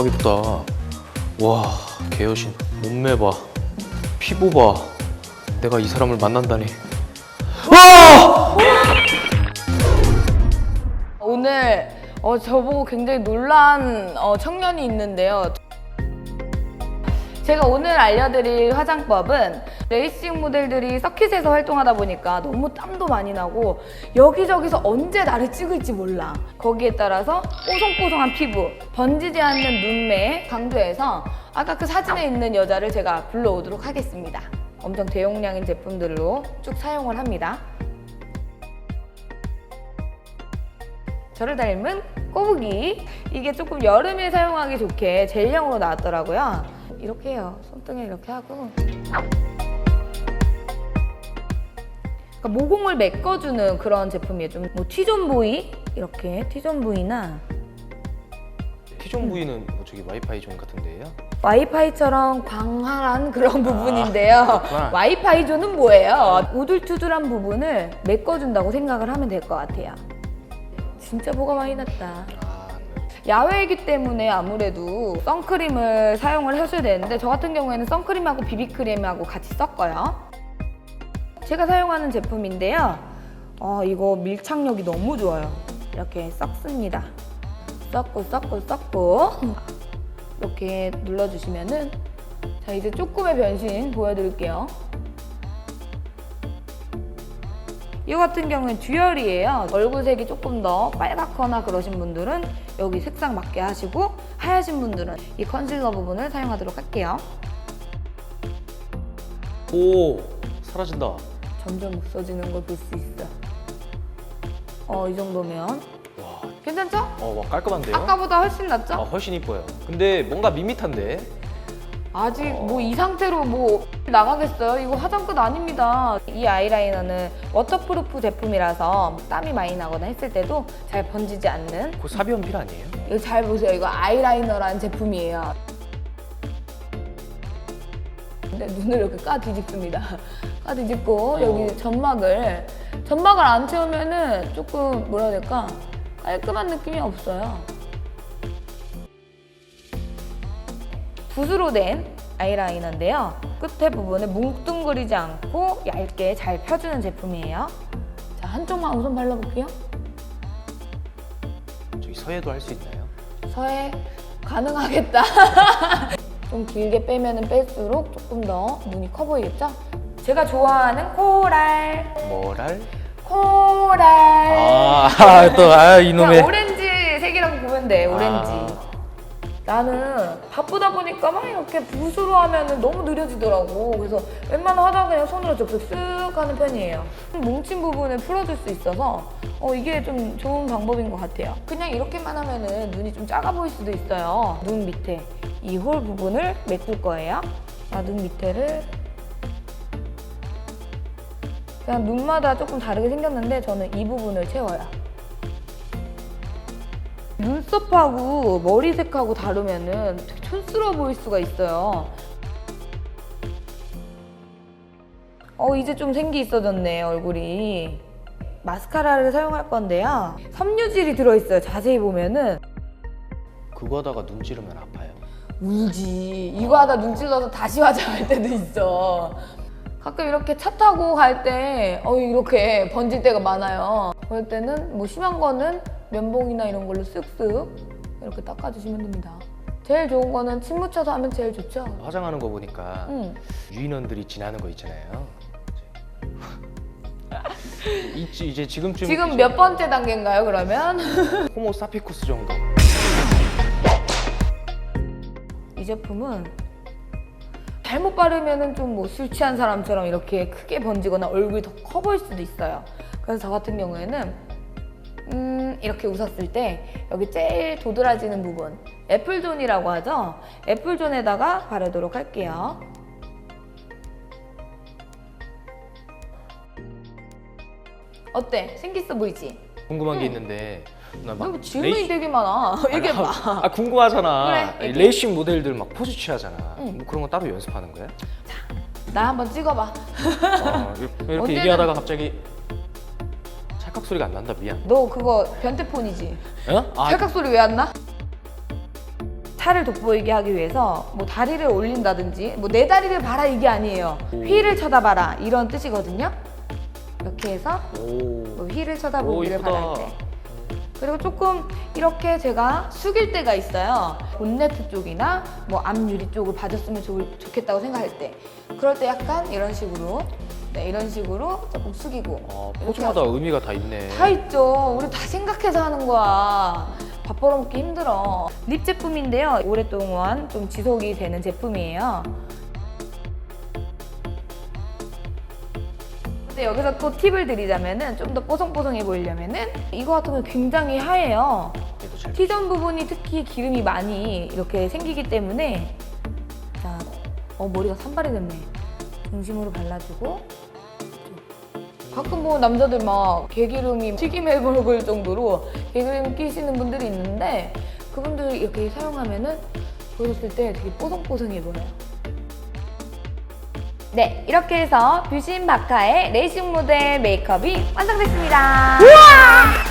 대박 이쁘다. 와, 개여신. 몸매 봐. 피부 봐. 내가 이 사람을 만난다니. 와! 오늘 어, 저보고 굉장히 놀란 어, 청년이 있는데요. 제가 오늘 알려드릴 화장법은 레이싱 모델들이 서킷에서 활동하다 보니까 너무 땀도 많이 나고 여기저기서 언제 나를 찍을지 몰라. 거기에 따라서 뽀송뽀송한 피부, 번지지 않는 눈매 강조해서 아까 그 사진에 있는 여자를 제가 불러오도록 하겠습니다. 엄청 대용량인 제품들로 쭉 사용을 합니다. 저를 닮은 꼬부기 이게 조금 여름에 사용하기 좋게 젤형으로 나왔더라고요 이렇게 해요. 손등에 이렇게 하고. 그러니까 모공을 메꿔주는 그런 제품이에요. 좀 뭐 T존 부위? 이렇게 T존 부위나. 티존 부위는 뭐 저기 와이파이 존 같은데요? 와이파이처럼 광활한 그런 부분인데요. 그렇구나. 와이파이 존은 뭐예요? 우둘투둘한 부분을 메꿔준다고 생각을 하면 될 것 같아요. 진짜 뭐가 많이 났다. 아, 야외이기 때문에 아무래도 선크림을 사용을 하셔야 되는데 저 같은 경우에는 선크림하고 비비크림하고 같이 섞어요. 제가 사용하는 제품인데요. 어, 이거 밀착력이 너무 좋아요. 이렇게 섞습니다. 섞고 섞고 섞고 이렇게 눌러주시면은 자 이제 조금의 변신 보여드릴게요. 이 같은 경우는 듀얼이에요. 얼굴색이 조금 더 빨갛거나 그러신 분들은 여기 색상 맞게 하시고 하얀신 분들은 이 컨실러 부분을 사용하도록 할게요. 오, 사라진다. 점점 없어지는 걸 볼 수 있어. 어, 이 정도면 와, 괜찮죠? 어, 와, 깔끔한데요? 아까보다 훨씬 낫죠? 아, 훨씬 이뻐요. 근데 뭔가 밋밋한데? 아직 뭐 이 상태로 뭐 나가겠어요? 이거 화장 끝 아닙니다. 이 아이라이너는 워터프루프 제품이라서 땀이 많이 나거나 했을 때도 잘 번지지 않는 그거 사비연필 아니에요? 이거 잘 보세요. 이거 아이라이너라는 제품이에요. 근데 눈을 이렇게 까 뒤집습니다. 까 뒤집고 어. 여기 점막을 점막을 안 채우면은 조금 뭐라 해야 될까 깔끔한 느낌이 없어요. 붓으로 된 아이라이너인데요. 끝에 부분을 뭉뚱그리지 않고 얇게 잘 펴주는 제품이에요. 자 한쪽만 우선 발라볼게요. 저기 서해도 할 수 있나요? 서해 가능하겠다. 좀 길게 빼면은 뺄수록 조금 더 눈이 커 보이겠죠? 제가 좋아하는 코랄, 뭐랄? 코랄. 아, 또, 아, 이놈의. 오렌지 색이라고 보면 돼, 오렌지. 아. 나는 바쁘다 보니까 막 이렇게 붓으로 하면은 너무 느려지더라고. 그래서 화장 그냥 손으로 trực 쓱 하는 편이에요. 뭉친 부분을 풀어줄 수 있어서 어, 이게 좀 좋은 방법인 것 같아요. 그냥 이렇게만 하면은 눈이 좀 작아 보일 수도 있어요. 눈 밑에 이 홀 부분을 메꿀 거예요. 아, 눈 밑에를 그냥 눈마다 조금 다르게 생겼는데 저는 이 부분을 채워요. 눈썹하고 머리색하고 다르면은 되게 촌스러워 보일 수가 있어요. 어, 이제 좀 생기 있어졌네, 얼굴이. 마스카라를 사용할 건데요. 섬유질이 들어있어요. 자세히 보면은. 그거 하다가 눈 찌르면 아파요. 울지. 이거 하다 눈 찔러서 다시 화장할 때도 있어. 가끔 이렇게 차 타고 갈 때, 어, 이렇게 번질 때가 많아요. 그럴 때는 뭐 심한 거는 면봉이나 이런 걸로 쓱쓱 이렇게 닦아주시면 됩니다. 제일 좋은 거는 침 묻혀서 하면 제일 좋죠. 화장하는 거 보니까 응. 유인원들이 지나는 거 있잖아요. 있지, 이제 지금쯤. 지금 이제 몇 번째 단계인가요, 그러면? 호모 사피쿠스 정도. 이 제품은 잘못 바르면은 좀 뭐 술 취한 사람처럼 이렇게 크게 번지거나 얼굴이 더 커 보일 수도 있어요. 그래서 저 같은 경우에는 음 이렇게 웃었을 때 여기 제일 도드라지는 부분 애플존이라고 하죠. 애플존에다가 바르도록 할게요. 어때? 생기있어 보이지? 궁금한 게 있는데. 나 막. 너 질문이 레이싱- 되게 많아. 얘기해봐. 아 궁금하잖아. 그래, 얘기해. 레이싱 모델들 막 포즈 취하잖아. 응. 뭐 그런 거 따로 연습하는 거야? 나 한번 찍어봐. 어, 이렇게 언제든- 얘기하다가 갑자기 소리가 안 난다 미안. 너 그거 변태폰이지? 어? 아, 찰칵 소리 왜 안 나? 살을 돋보이게 하기 위해서 뭐 다리를 올린다든지 뭐 내 다리를 봐라 이게 아니에요. 오. 휘를 쳐다봐라 이런 뜻이거든요. 이렇게 해서 오. 뭐 오, 쳐다보기를 이쁘다. 바랄 때. 그리고 조금 이렇게 제가 숙일 때가 있어요. 본네트 쪽이나 뭐 앞유리 쪽을 봐줬으면 좋, 좋겠다고 생각할 때. 그럴 때 약간 이런 식으로, 네, 이런 식으로 조금 숙이고. 아, 이렇게 포즈마다 의미가 다 있네. 다 있죠. 우리 다 생각해서 하는 거야. 밥 벌어먹기 힘들어. 립 제품인데요. 오랫동안 좀 지속이 되는 제품이에요. 근데 여기서 또 팁을 드리자면은 좀 더 뽀송뽀송해 보이려면은 이거 같은 경우 굉장히 하얘요. 잘 T존 부분이 특히 기름이 많이 이렇게 생기기 때문에 자, 어 머리가 산발이 됐네. 중심으로 발라주고 가끔 보면 남자들 막 개기름이 튀김해 먹을 정도로 개기름 끼시는 분들이 있는데 그분들 이렇게 사용하면은 보셨을 때 되게 뽀송뽀송해 보여요. 네, 이렇게 해서 뷰신 바카의 레이싱 모델 메이크업이 완성됐습니다. 우와!